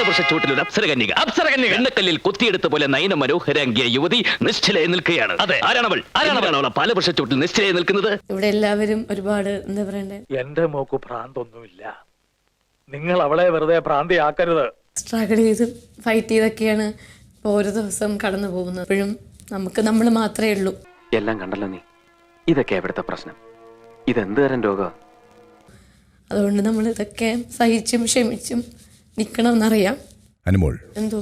പാലവൃക്ഷ ചൂട്ടിൽ ഒരു അപ്സരകന്യക. അപ്സരകന്യക. എണ്ണക്കല്ലിൽ കുത്തിയെടുത്ത പോലെ നയന മനോഹരാങ്കിയ യുവതി നിശ്ചലയെ നിൽക്കുകയാണ്. അതെ. ആരാണവൾ? ആരാണവൾ അവൾ പാലവൃക്ഷ ചൂട്ടിൽ നിശ്ചലയെ നിൽക്കുന്നത്? ഇവിടെ എല്ലാവരും ഒരുപാട് എന്താ പറയണ്ടേ? എന്റെ മോക്ക് ഭ്രാന്തൊന്നുമില്ല. നിങ്ങൾ അവളെ വെറുതെ ഭ്രാന്തിയാക്കരുത്. സ്ട്രഗിൾ ചെയ്ത് ഫൈറ്റ് ചെയ്തൊക്കെയാണ് ഇപ്പോൾ ഓരോ ദിവസം കടന്നു പോകുന്നത്. എപ്പോഴും നമുക്ക് നമ്മൾ മാത്രമേ ഉള്ളൂ. എല്ലാം കണ്ടല്ലോ നീ. ഇതൊക്കെ എവിടുത്തെ പ്രശ്നം? ഇതെന്ത് തരം രോഗം? അതുകൊണ്ട് നമ്മൾ ഇതൊക്കെ സഹിച്ചും ക്ഷമിച്ചും നിൽക്കണമെന്നറിയാം അനുമോൾ എന്തോ?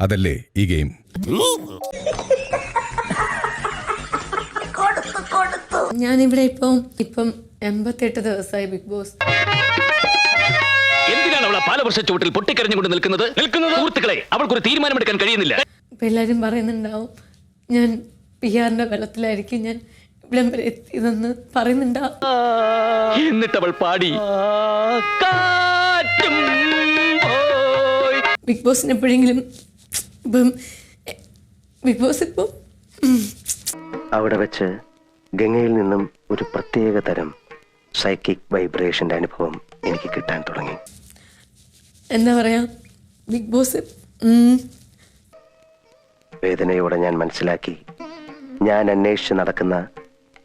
അതല്ലേ ഈ ഗെയിം? ഞാനിവിടെ ഇപ്പം ഇപ്പം എൺപത്തെട്ട് ദിവസമായി ബിഗ് ബോസ്. എന്തിനാണ് അവൾ ആ പാലവൃക്ഷ ചൂട്ടിൽ പൊട്ടിക്കരഞ്ഞുകൊണ്ട് നിൽക്കുന്നത്? നിൽക്കുന്നത്? സുഹൃത്തുക്കളെ അവൾക്കൊരു തീരുമാനമെടുക്കാൻ കഴിയുന്നില്ല. ഇപ്പം എല്ലാവരും പറയുന്നുണ്ടാവും ഞാൻ പി ആറിന്റെ ബലത്തിലായിരിക്കും ഞാൻ ഇവിടെ വരെ എത്തിയതെന്ന് പറയുന്നുണ്ടാവും. എന്നിട്ട് അവൾ പാടി. ബിഗ് ബോസിന് എപ്പോഴെങ്കിലും ഇപ്പം ബിഗ് ബോസ് ഇപ്പം അവിടെ വെച്ച് ഗംഗയിൽ നിന്നും ഒരു പ്രത്യേക തരം സൈക്കിക് വൈബ്രേഷന്റെ അനുഭവം എനിക്ക് കിട്ടാൻ തുടങ്ങി. എന്താ പറയാ? ബിഗ് ബോസ് വേദനയോടെ ഞാൻ മനസ്സിലാക്കി. ഞാൻ അന്വേഷിച്ച് നടക്കുന്ന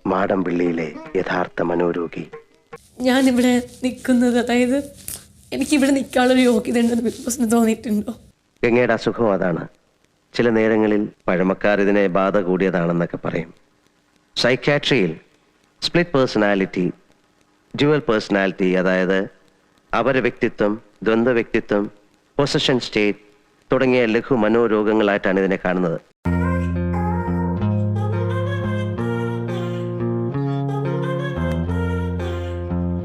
മാടമ്പിള്ളിയിലെ യഥാർത്ഥ മനോരോഗി. ഞാനിവിടെ നിൽക്കുന്നത് അതായത് എനിക്കിവിടെ നിൽക്കാനുള്ളൊരു യോഗ്യത ഉണ്ടെന്ന് ബിഗ് ബോസിന് തോന്നിയിട്ടുണ്ടോ? ഗംഗയുടെ അസുഖം അതാണ്? ചില നേരങ്ങളിൽ പഴമക്കാർ ഇതിനെ ബാധ കൂടിയതാണെന്നൊക്കെ പറയും. സൈക്യാട്രിയിൽ സ്പ്ലിറ്റ് പേഴ്സണാലിറ്റി ഡ്യുവൽ പേഴ്സണാലിറ്റി അതായത് അപര വ്യക്തിത്വം ദ്വന്ദ്വ വ്യക്തിത്വം പൊസഷൻ സ്റ്റേറ്റ് തുടങ്ങിയ ലഘു മനോരോഗങ്ങളായിട്ടാണ് ഇതിനെ കാണുന്നത്.